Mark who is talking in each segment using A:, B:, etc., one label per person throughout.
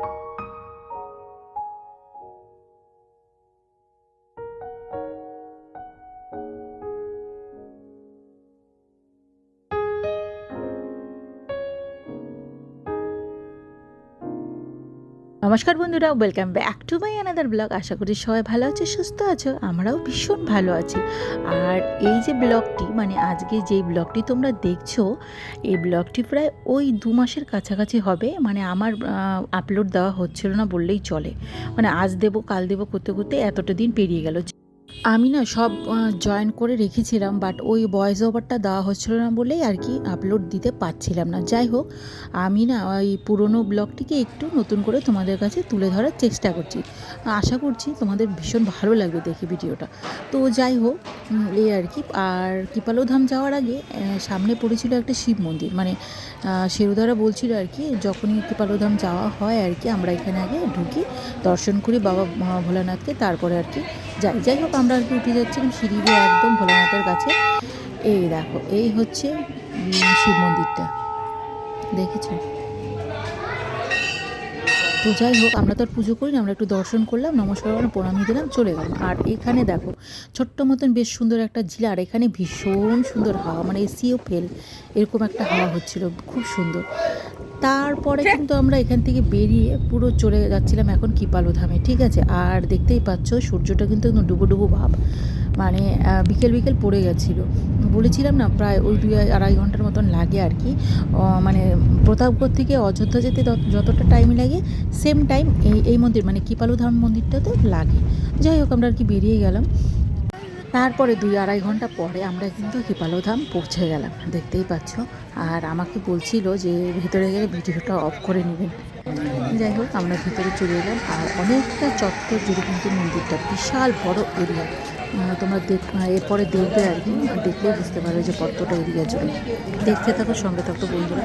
A: you নমস্কার বন্ধুরা welcome back to my another blog আশা করি সবাই ভালো আছে, সুস্থ আছো, আমরাও ভীষণ ভালো আছি। আর এই যে ব্লগটি মানে আজকে যেই ব্লগটি তোমরা দেখছ, এই ব্লগটি প্রায় ওই দু মাসের কাছাকাছি হবে মানে আমার আপলোড দেওয়া হচ্ছিল না বললেই চলে। মানে আজ দেবো, কাল দেবো করতে করতে এতটা দিন পেরিয়ে গেল। আমি না সব জয়েন করে রেখেছিলাম বাট ওই ভয়েস ওভারটা দেওয়া হচ্ছিল না বলেই আর কি আপলোড দিতে পারছিলাম না। যাই হোক, আমি না ওই পুরনো ব্লগটিকে একটু নতুন করে তোমাদের কাছে তুলে ধরার চেষ্টা করছি। আশা করছি তোমাদের ভীষণ ভালো লাগবে দেখে ভিডিওটা। তো যাই হোক এই আর কি, আর কিপালোধাম যাওয়ার আগে সামনে পড়েছিল একটা শিব মন্দির। মানে শেরুদারা বলছিল আর কি, যখনই কিপালোধাম যাওয়া হয় আর কি, আমরা এখানে আগে ঢুকি, দর্শন করি বাবা ভোলানাথকে, তারপরে আর কি যাই। যাই হোক, আমরা আর কি উঠে যাচ্ছিলাম সিঁড়ি দিয়ে একদম ভোলানাথের কাছে। এই দেখো, এই হচ্ছে শিব মন্দিরটা। দেখেছ? তো যাই হোক আমরা তো আর পুজো করি না আমরা একটু দর্শন করলাম নমস্কার প্রণামী দিলাম চলে গেলাম। আর এখানে দেখো ছোট্ট মতন বেশ সুন্দর একটা ঝিল আর এখানে ভীষণ সুন্দর হাওয়া মানে এসিও ফেল এরকম একটা হাওয়া হচ্ছিল খুব সুন্দর। তারপরে কিন্তু আমরা এখান থেকে বেরিয়ে পুরো চলে যাচ্ছিলাম এখন কিপালো ধামে ঠিক আছে? আর দেখতেই পাচ্ছ সূর্যটা কিন্তু একদম ডুবো ডুবো ভাব। মানে বিকেল বিকেল পড়ে গেছিল। বলেছিলাম না, প্রায় ওই দুই আড়াই ঘণ্টার মতন লাগে আর কি। মানে প্রতাপগড় থেকে অযোধ্যা যেতে যত- যতটা টাইম লাগে সেম টাইম এই এই মন্দির মানে কিপালু ধাম মন্দিরটাতে লাগে। যাই হোক, আমরা আর কি বেরিয়ে গেলাম। তারপরে দুই আড়াই ঘণ্টা পরে আমরা কিন্তু হিপালো ধাম পৌঁছে গেলাম, দেখতেই পাচ্ছ। আর আমাকে বলছিল যে, ভিতরে গেলে ভিডিওটা অফ করে নেবেন। যাই হোক, আমরা ভিতরে চলে এলাম। আর অনেকটা চত্বর জুড়ে কিন্তু মন্দিরটা, বিশাল বড় এরিয়া তোমরা দেখ এরপরে দেখবে আর কি দেখলেই বুঝতে পারবে যে কতটা এরিয়া জুড়ে দেখতে থাকো সঙ্গে থাকতো বন্ধুরা।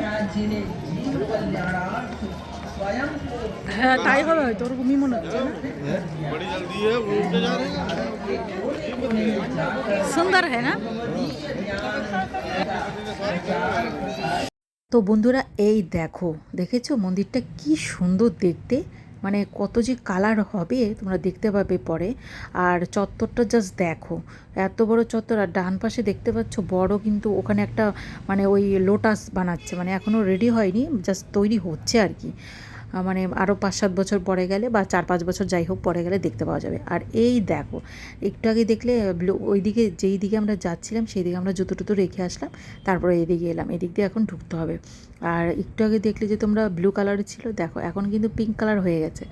B: হ্যাঁ তাই হবে হয়তো ওরকমই মনে হচ্ছে সুন্দর হ্যাঁ না?
A: তো বন্ধুরা এই দেখো দেখেছ মন্দিরটা কি সুন্দর দেখতে? মানে কত যে কালার হবে তোমরা দেখতে পাবে পরে। আর চত্বরটা জাস্ট দেখো। এত বড় চত্বর, আর ডান পাশে দেখতে পাচ্ছ বড় কিন্তু ওখানে একটা মানে ওই লোটাস বানাচ্ছে। মানে এখনও রেডি হয়নি জাস্ট তৈরি হচ্ছে আর কি। মানে আরও পাঁচ সাত বছর পরে গেলে বা চার পাঁচ বছর যাই হোক পরে গেলে দেখতে পাওয়া যাবে। আর এই দেখো, একটু আগে দেখলে ওইদিকে যেই দিকে আমরা যাচ্ছিলাম সেই দিকে আমরা জুতো টুতো রেখে আসলাম, তারপরে এদিকে এলাম, এদিক দিয়ে এখন ঢুকতে হবে। আর একটু আগে দেখলে যে তোমরা ব্লু কালারের ছিল, দেখো এখন কিন্তু পিঙ্ক কালার হয়ে গেছে।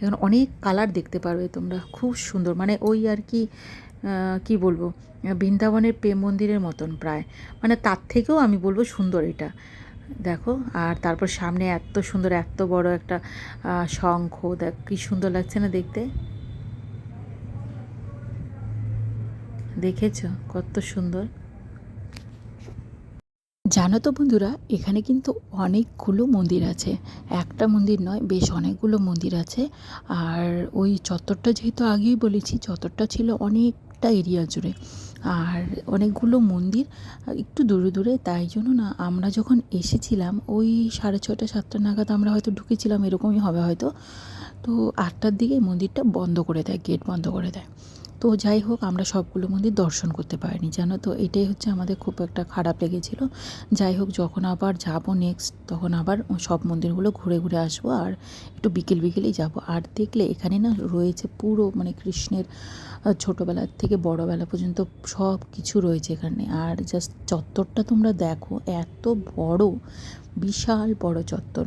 A: এখন অনেক কালার দেখতে পারবে তোমরা, খুব সুন্দর মানে ওই আর কি কি বলব, বৃন্দাবনের প্রেম মন্দিরের মতন প্রায়। মানে তার থেকেও আমি বলব সুন্দর এটা। দেখো, আর তারপর সামনে এত সুন্দর, এত বড় একটা শঙ্খ, দেখ কি সুন্দর লাগছে না দেখতে? দেখেছ? কত সুন্দর। জানো তো বন্ধুরা, এখানে কিন্তু অনেকগুলো মন্দির আছে। একটা মন্দির নয়, বেশ অনেকগুলো মন্দির আছে। আর ওই চত্বরটা যেহেতু আগেই বলেছি, চত্বরটা ছিল অনেকটা এরিয়া জুড়ে। আর অনেকগুলো মন্দির একটু দূরে দূরে, তাই জন্য না আমরা যখন এসেছিলাম, ওই সাড়ে ছটা সাতটা নাগাদ আমরা হয়তো ঢুকেছিলাম, এরকমই হবে হয়তো। তো আটটার দিকে মন্দিরটা বন্ধ করে দেয় গেট বন্ধ করে দেয়। তো যাই হোক, আমরা সবগুলো মন্দির দর্শন করতে পারিনি, জানো তো? এটাই হচ্ছে আমাদের খুব একটা খারাপ লেগেছিল। যাই হোক, যখন আবার যাব নেক্সট তখন আবার সব মন্দিরগুলো ঘুরে ঘুরে আসব আর একটু বিকেল বিকেলেই যাব। আর দেখলে এখানে না রয়েছে পুরো মানে কৃষ্ণের ছোটোবেলার থেকে বড়োবেলা পর্যন্ত সব কিছু রয়েছে এখানে। আর জাস্ট চত্বরটা তোমরা দেখো, এত বড়, বিশাল বড় চত্বর।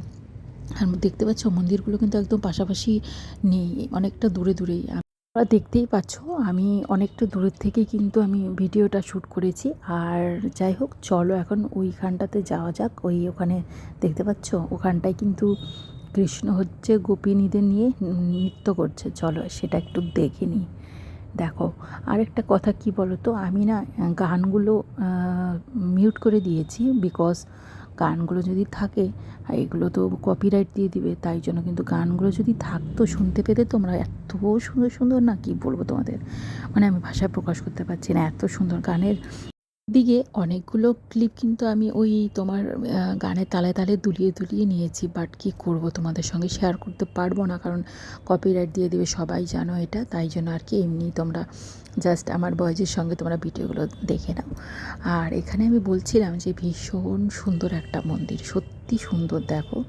A: আর দেখতে পাচ্ছ মন্দিরগুলো কিন্তু একদম পাশাপাশি নেই, অনেকটা দূরে দূরেই। তোমরা দেখতেই পাচ্ছ, আমি অনেকটা দূরের থেকে কিন্তু আমি ভিডিওটা শ্যুট করেছি। আর যাই হোক, চলো এখন ওইখানটাতে যাওয়া যাক। ওই ওখানে দেখতে পাচ্ছ, ওখানটায় কিন্তু কৃষ্ণ হচ্ছে গোপিনীদের নিয়ে নৃত্য করছে। চলো সেটা একটু দেখে নিই। দেখো, আরেকটা কথা কি বলো তো আমি না গানগুলো মিউট করে দিয়েছি বিকজ গানগুলো যদি থাকে এগুলো তো কপিরাইট দিয়ে দিবে, তাই জন্য কিন্তু গানগুলো যদি থাকতো, শুনতে পেতে তোমরা এত সুন্দর সুন্দর, না কি বলব তোমাদের? মানে আমি ভাষায় প্রকাশ করতে পারছি না, এত সুন্দর গানের দিকে অনেকগুলো ক্লিপ কিন্তু আমি ওই তোমার গানের তালে তালে দুলিয়ে দুলিয়ে নিয়েছি। বাট কি করব তোমাদের সঙ্গে শেয়ার করতে পারব না, কারণ কপিরাইট দিয়ে দেবে সবাই জানো এটা। তাই জন্য আর কি এমনি তোমরা জাস্ট আমার বয়েজের সঙ্গে তোমরা ভিডিওগুলো দেখে নাও। আর এখানে আমি বলছিলাম যে ভীষণ সুন্দর একটা মন্দির, সত্যি সুন্দর, দেখো।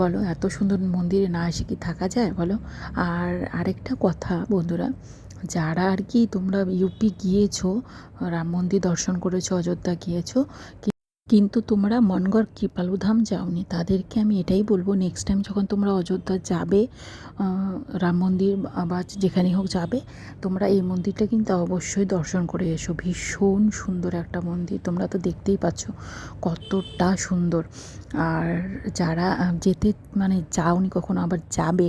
A: বলো, এত সুন্দর মন্দিরে না এসে কি থাকা যায়? বলো। আর আরেকটা কথা বন্ধুরা যারা আর কি তোমরা ইউপি গিয়েছো রাম মন্দির দর্শন করেছ অযোধ্যা গিয়েছো কিন্তু তোমরা মনগড় কৃপালুধাম যাওনি। তাদেরকে আমি এটাই বলব নেক্সট টাইম যখন তোমরা অযোধ্যা যাবে রাম মন্দির বা যেখানে হোক যাবে, তোমরা এই মন্দিরটা কিন্তু অবশ্যই দর্শন করে এসো। ভীষণ সুন্দর একটা মন্দির, তোমরা তো দেখতেই পাচ্ছ কতটা সুন্দর। আর যারা যেতে মানে যাওনি, কখনো আবার যাবে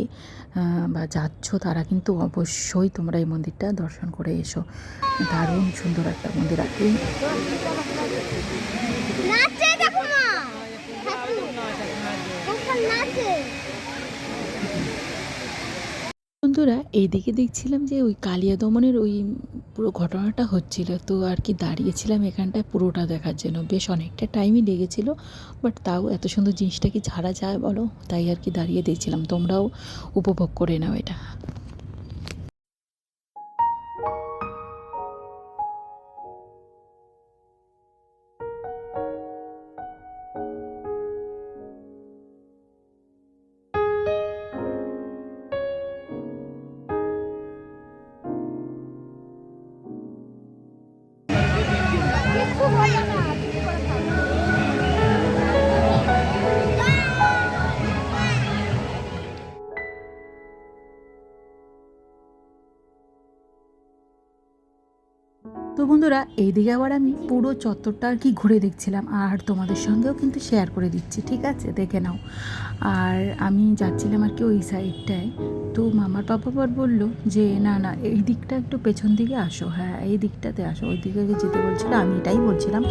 A: বা যাচ্ছ, তারা কিন্তু অবশ্যই তোমরা এই মন্দিরটা দর্শন করে এসো। দারুণ সুন্দর একটা মন্দির। আর
C: নাচে দেখো নাচে?
A: বন্ধুরা, এইদিকে দেখছিলাম যে ওই কালিয়া দমনের ওই পুরো ঘটনাটা হচ্ছিল। তো আর কি দাঁড়িয়েছিলাম এখানটায় পুরোটা দেখার জন্য। বেশ অনেকটা টাইমই লেগেছিল বাট তাও এত সুন্দর জিনিসটা কি ছাড়া যায় বলো? তাই আর কি দাঁড়িয়ে দেখছিলাম। তোমরাও উপভোগ করে নাও এটা।
C: 不可
A: 以 বন্ধুরা, এইদিকে আবার আমি পুরো চত্বরটা আর কি ঘুরে দেখছিলাম, আর তোমাদের সঙ্গেও কিন্তু শেয়ার করে দিচ্ছি, ঠিক আছে? দেখে নাও। আর আমি যাচ্ছিলাম আর কি ওই সাইডটায় তো মামার পাপা আবার বলল যে, না না, এই দিকটা একটু পেছন দিকে আসো। হ্যাঁ এই দিকটাতে আসো, ওই দিকে যেতে বলছিল, আমি এটাই বলছিলাম।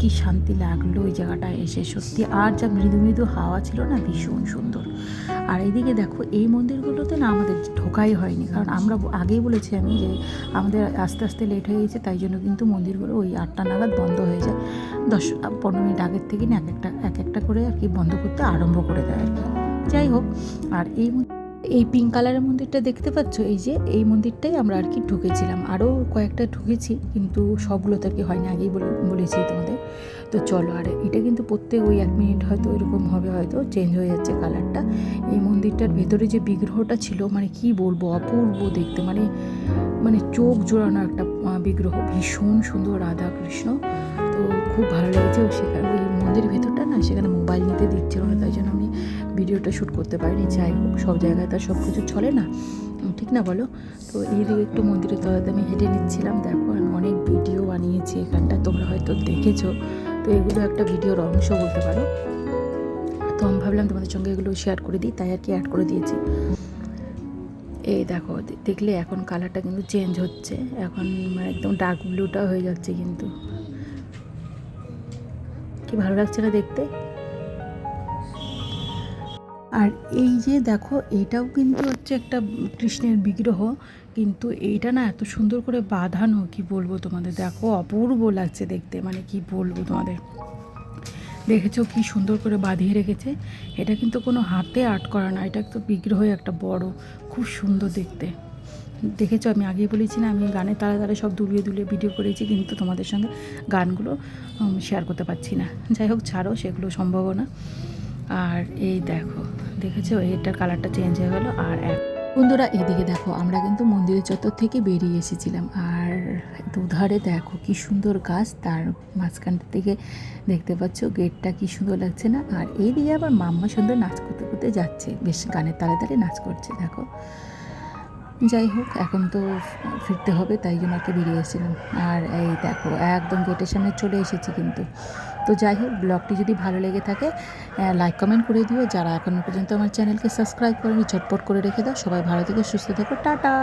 A: কি শান্তি লাগল ওই জায়গাটায় এসে, সত্যি। আর যা মৃদু মৃদু হাওয়া ছিল না, ভীষণ সুন্দর। আর এইদিকে দেখো, এই মন্দিরগুলোতে না আমাদের ঢোকাই হয়নি। কারণ আমরা আগেই বলেছি আমি যে আমাদের আস্তে আস্তে লেট হয়ে গেছে, তাই জন্য কিন্তু মন্দিরগুলো ওই আটটা নাগাদ বন্ধ হয়ে যায়। দশ, পনেরো মিনিট আগের থেকে না এক একটা এক একটা করে আর কি বন্ধ করতে আরম্ভ করে দেয় আর কি। যাই হোক, আর এই এই পিঙ্ক কালারের মন্দিরটা দেখতে পাচ্ছ? এই যে, এই মন্দিরটাই আমরা আর কি ঢুকেছিলাম। আরও কয়েকটা ঢুকেছি, কিন্তু সবগুলোতে আর কি হয়নি, আগেই বলে- বলেছি তোমাদের। তো চলো, আর এটা কিন্তু প্রত্যেক ওই এক মিনিট হয়তো এরকম হবে, হয়তো চেঞ্জ হয়ে যাচ্ছে কালারটা এই মন্দিরটার ভেতরে যে বিগ্রহটা ছিল মানে কি বলব, অপূর্ব দেখতে। মানে মানে চোখ জোড়ানো একটা বিগ্রহ। ভীষণ সুন্দর রাধা কৃষ্ণ। তো খুব ভালো লেগেছে। সেখানে, ওই মন্দিরের ভেতরটা না, সেখানে মোবাইল নিতে দিচ্ছিল না, তাই জন্য আমি ভিডিওটা শ্যুট করতে পারিনি, যাই হোক, সব জায়গায় তার সব কিছু চলে না। ঠিক না বলো? তো এইদিকে একটু মন্দিরের তলাতে আমি হেঁটে নিচ্ছিলাম। দেখো আমি অনেক ভিডিও বানিয়েছি এখানটা, তোমরা হয়তো দেখেছ। তো এগুলো একটা ভিডিওর অংশ বলতে পারো। তো আমি ভাবলাম তোমাদের সঙ্গে এগুলো শেয়ার করে দিই, তাই আর কি অ্যাড করে দিয়েছি। এই দেখো দেখলে এখন কালারটা কিন্তু চেঞ্জ হচ্ছে। এখন মানে একদম ডার্ক ব্লুটা হয়ে যাচ্ছে কিন্তু। কি ভালো লাগছে না দেখতে? আর এই যে দেখো, এটাও কিন্তু হচ্ছে একটা কৃষ্ণের বিগ্রহ, কিন্তু এইটা না এত সুন্দর করে বাঁধানো, কি বলব তোমাদের? দেখো, অপূর্ব লাগছে দেখতে মানে কি বলব তোমাদের? দেখেছ কি সুন্দর করে বাঁধিয়ে রেখেছে? এটা কিন্তু কোনো হাতে আর্ট করা না, এটা তো বিগ্রহ একটা বড়, খুব সুন্দর দেখতে। দেখেছ, আমি আগেই বলেছি না, আমি গানের তালে তালে সব দুলিয়ে দুলিয়ে ভিডিও করেছি, কিন্তু তোমাদের সঙ্গে গানগুলো শেয়ার করতে পারছি না। যাই হোক, ছাড়ো, সেগুলো সম্ভব না। আর এই দেখো দেখেছ? এটার কালারটা চেঞ্জ হয়ে গেল আর এক বন্ধুরা, এদিকে দেখো, আমরা কিন্তু মন্দিরের চত্বর থেকে বেরিয়ে এসেছিলাম। আর দুধারে দেখো কি সুন্দর গাছ, তার মাঝখানটা থেকে দেখতে পাচ্ছ গেটটা কি সুন্দর লাগছে না? আর এইদিকে আবার মাম্মা সুন্দর নাচ করতে করতে যাচ্ছে, বেশ গানের তালে তালে নাচ করছে, দেখো। যাই হোক, এখন তো ফিরতে হবে, তাই জন্য আর কি বেরিয়ে এসেছিলাম। আর এই দেখো, একদম গেটের সামনে চলে এসেছি কিন্তু। তো যাই হোক, ব্লগটি যদি ভালো লেগে থাকে লাইক কমেন্ট করে দিও। যারা এখনও পর্যন্ত আমার চ্যানেলকে সাবস্ক্রাইব করেনি, ঝটপট করে রেখে দাও। সবাই ভালো থেকে, সুস্থ থেকো। টাটা!